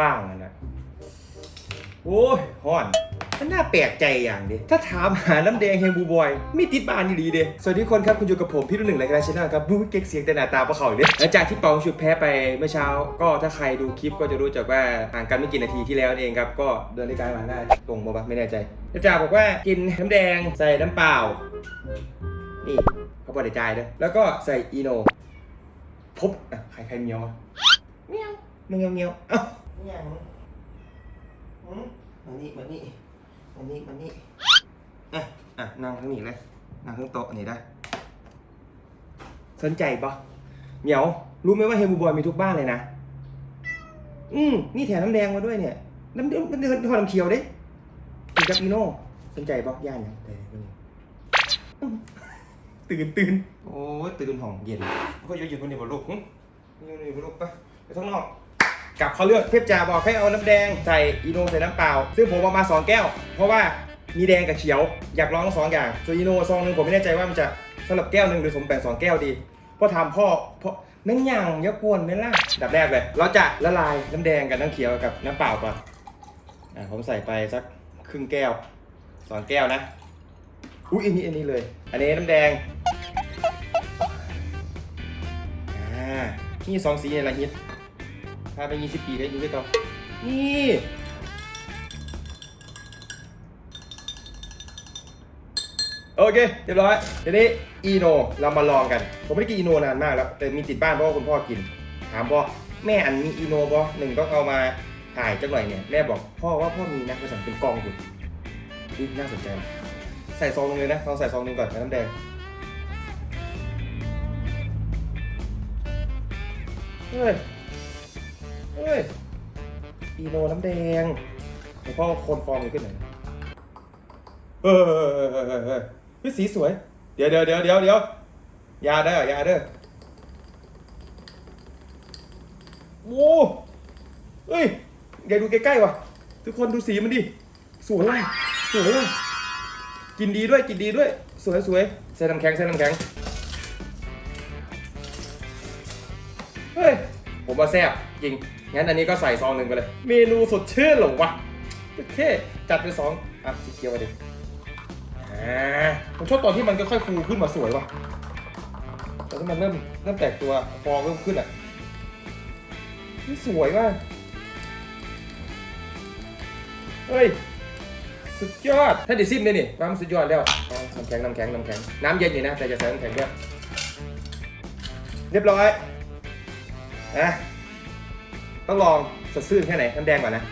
ว่างอะนะโอ้ยฮอนมันน่าแปลกใจอย่างดิ ถ้าถามหาน้ำแดงเฮงบูบอย ไม่ติดบ้านนี่ดีเด้สวัสดีคนครับ คุณอยู่กับผม พี่รุ่นหนึ่งรายการชแนะครับบูเก๊กเสียงแต่หน้าตาพวกเขาเนี่ยหลังจากที่เปาชุดแพ้ไปเมื่อเช้า ก็ถ้าใครดูคลิปก็จะรู้จักว่าห่างกันไม่กี่นาทีที่แล้วเองครับ ก็เดินด้วยกันมาได้ตรงบ่ปะไม่แน่ใจอาจารย์บอกว่ากินน้ำแดงใส่น้ำเปล่า นี่เขาบอกในใจด้วยแล้วก็ใส่อีโนพบใครใครเมียวเมียวเมียวเมียวเอ้า เมียวหืมมานี่มานี่มานี่มานี่อะอะนั่งทั้งนี้เลยนั่งทั้งโต๊ะนี่ได้สนใจปะเหมียว รู้ไหมว่าเฮมูบอยมีทุกบ้านเลยนะ อืมนี่แถมน้ำแดงมาด้วยเนี่ย น้ำเดือดน้ำเดือดทอดน้ำเขียวเด้กินกับอีโน่สนใจปะย่านยังแต่ตื่นตื่นโอ้ยตื่นห้องเย็นก็ยู่อยู่คนเดียวบนลูกหึอยู่อยู่บนลูกไปไปข้างนอก กับเขาเลือกเทพจ่าบอกให้เอาน้ำแดงใส่อีโนใส่น้ำเปล่า ซึ่งผมเอามาสองแก้ว เพราะว่ามีแดงกับเขียวอยากลองทั้งสองอย่างส่วนอีโนซองหนึงผมไม่แน่ใจว่ามันจะสำหรับแก้วหนึ่งหรือผมแบ่งสองแก้วดีเพราะทำพ่อพราะแม่งยังยากวนไหมล่ะดับแรกเลย เราจะละลายน้ำแดงกับน้ำเขียวกับน้ำเปล่าก่อนอ่าผมใส่ไปสักครึ่งแก้วสองแก้วนะอุ้ยอันนี้อันนี้เลย อันนี้น้ำแดงอ่านี่สองสีในละฮิต ถ้าไปยี่สิบปีก็ยิงได้ต่อนี่โอเคเรียบร้อยทีนี้อีโนเรามาลองกัน ผมไม่ได้กินอีโนนานมากแล้วแต่มีติดบ้านเพราะว่าคุณพ่อกิน ถามพ่อแม่อันมีอีโนบ่หนึ่งต้องเอามาถ่ายจักหน่อยเนี่ยแม่บอกพ่อว่าพ่อมีนะภาษาเป็นกองอยู่นี่น่าสนใจ ใส่ซองหนึงเลยนะลองใส่ซองหนึงก่อนน้ำแดงเฮ้ยเฮ้ยอีโนน้ำแดงเดี๋ยวพ่อคนฟองมันขึ้นหน่อยเฮ้ยเฮ้ยเฮ้ยเฮ้ยเฮ้ยเฮ้ยเฮ้ยสีสวย เดี๋ยวเดี๋ยวเดี๋ยวเดี๋ยวเดี๋ยวยาเด้ออยาเด้อโอ้เฮ้ยเดี๋ยวดูใกล้ๆว่ะ ทุกคนดูสีมันดิ สวยว่ะสวยว่ะกินดีด้วยกินดีด้วย สวยสวยใส่น้ำแข็งใส่น้ำแข็ง เฮ้ย ผมว่าแซ่บจริง งั้นอันนี้ก็ใส่ซองหนึ่งไปเลย เมนูสดชื่นหรอวะโอเค จัดไปสองอะสีเขียวไปดิอ่าผมชอบตอนที่มันค่อยๆฟูขึ้นมาสวยว่ะตอนที่มันเริ่มเริ่มแตกตัวฟองเริ่มขึ้นอะนี่สวยมากเฮ้ย สุดยอด ถ้าดิซิมเลยนี่ว่ามันสุดยอดแล้วน้ำแข็งน้ำแข็งน้ำแข็ง น้ำเย็นอยู่นะ แต่จะใส่น้ำแข็งด้วยเรียบร้อย นะต้องลองสดซื่นแค่ไหนน้ำแดงก่อนนะ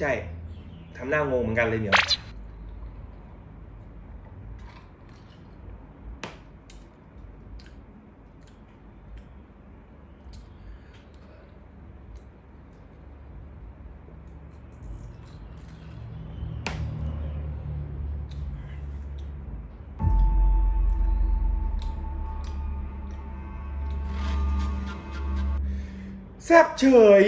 ใช่ทำหน้างงเหมือนกันเลยเหนียว แซ่บเฉย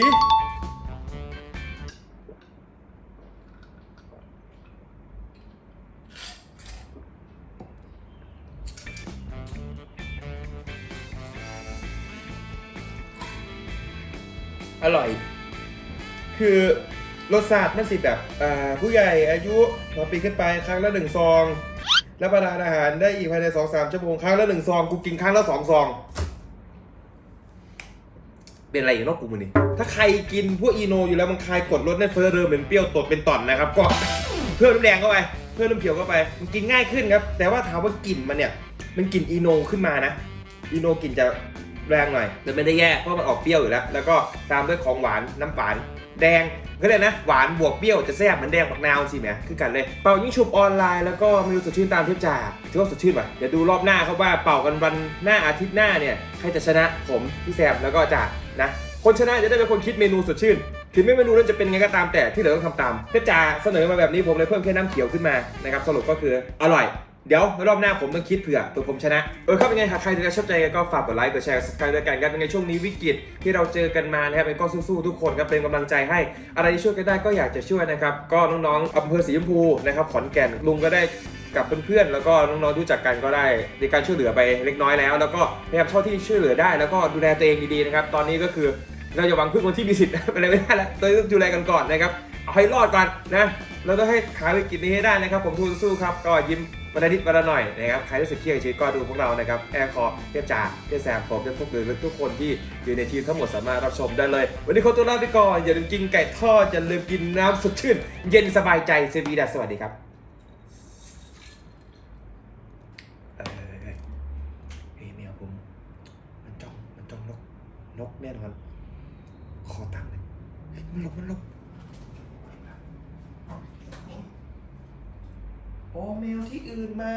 อร่อย คือรสชาติมันสิแบบอ่าผู้ใหญ่อายุพอปีขึ้นไปครั้งละหนึ่งซอง รับประทานอาหารได้อีกภายในสองสามชั่วโมงครั้งละหนึ่งซอง กูกินครั้งละสองซอง เป็นอะไรอยู่นอกกูมือนี่ถ้าใครกินพวกอีโนอยู่แล้วมันคลายกดลดในเฟอร์เดิมเป็นเปรี้ยวตดเป็นต่อนนะครับก็เพิ่มน้ำแดงเข้าไปเพิ่มน้ำเขียวเข้าไป มันกินง่ายขึ้นครับ แต่ว่าถามว่ากลิ่นมันเนี่ย มันกลิ่นอีโนขึ้นมานะ อีโนกลิ่นจะแรงหน่อยแต่ไม่ได้แย่เพราะมันออกเปรี้ยวอยู่แล้ว แล้วก็ตามด้วยของหวานน้ำหวานแดงก็เลยนะ หวานบวกเปรี้ยวจะแซ่บเหมือนแดงบักนาวสิแหมคือกันเลยเป่ายิ่งฉุบออนไลน์แล้วก็มนูสดชื่นตามเทปจ่าถือว่าสดชื่นป่ะเดี๋ยวดูรอบหน้าครับว่าเป่ากันวันหน้าอาทิตย์หน้าเนี่ยใครจะชนะผมพี่แซมแล้วก็จ่า นะคนชนะจะได้เป็นคนคิดเมนูสดชื่นถึงไม่เมนูนั้นจะเป็นไงก็ตามแต่ที่เหลือต้องทำตามเทปจ่าเสนอมาแบบนี้ผมเลยเพิ่มแค่น้ำเขียวขึ้นมานะครับสรุปก็คืออร่อยเดี๋ยวรอบหน้าผมต้องคิดเผื่อเผื่อผมชนะ เออครับเป็นไงหากใครที่ชอบใจก็ฝากกดไลค์กดแชร์กด subscribe ด้วยกันครับเป็นไงช่วงนี้วิกฤตที่เราเจอกันมานะครับเป็นก็สู้ๆทุกคนครับเป็นกำลังใจให้ อะไรที่ช่วยกันได้ก็อยากจะช่วยนะครับ ก็น้องๆอำเภอสีชมพูนะครับขอนแก่นลุงก็ได้ กับเพื่อนๆแล้วก็น้องๆรู้จักกันก็ได้ในการช่วยเหลือไปเล็กน้อยแล้ว แล้วก็พยายามเท่าที่ช่วยเหลือได้ แล้วก็ดูแลตัวเองดีๆนะครับ ตอนนี้ก็คือเราอย่าหวังพึ่งคนที่มีสิทธิ์ไปเลยไม่ได้แล้วเราต้องดูแลกันก่อนนะครับเอาให้รอดก่อนนะเราต้องให้ขายวิกฤตนี้ให้ได้นะครับ ผมทูนสู้ครับก็ยิ้มวันละนิดวันละหน่อยนะครับใครรู้สึกเครียดกับชีวิตก็ดูพวกเรานะครับแอร์คอร์เทียจ่าเทียแซมผมเทียบพวกหรือทุกคนที่อยู่ในทีมทั้งหมดสามารถรับชมได้เลย วันนี้ขอตัวลาไปก่อนอย่าลืมกินไก่ทอดอย่าลืมกินน้ำสดชื่น เย็นสบายใจเซบีดาสวัสดีครับเออเฮ้ยเฮ้ยแมวผม มันจ้อง มันจ้องนก นกแน่นอน ขอตั้งเลยมันลบมันลบโอ้แมวที่อื่นมา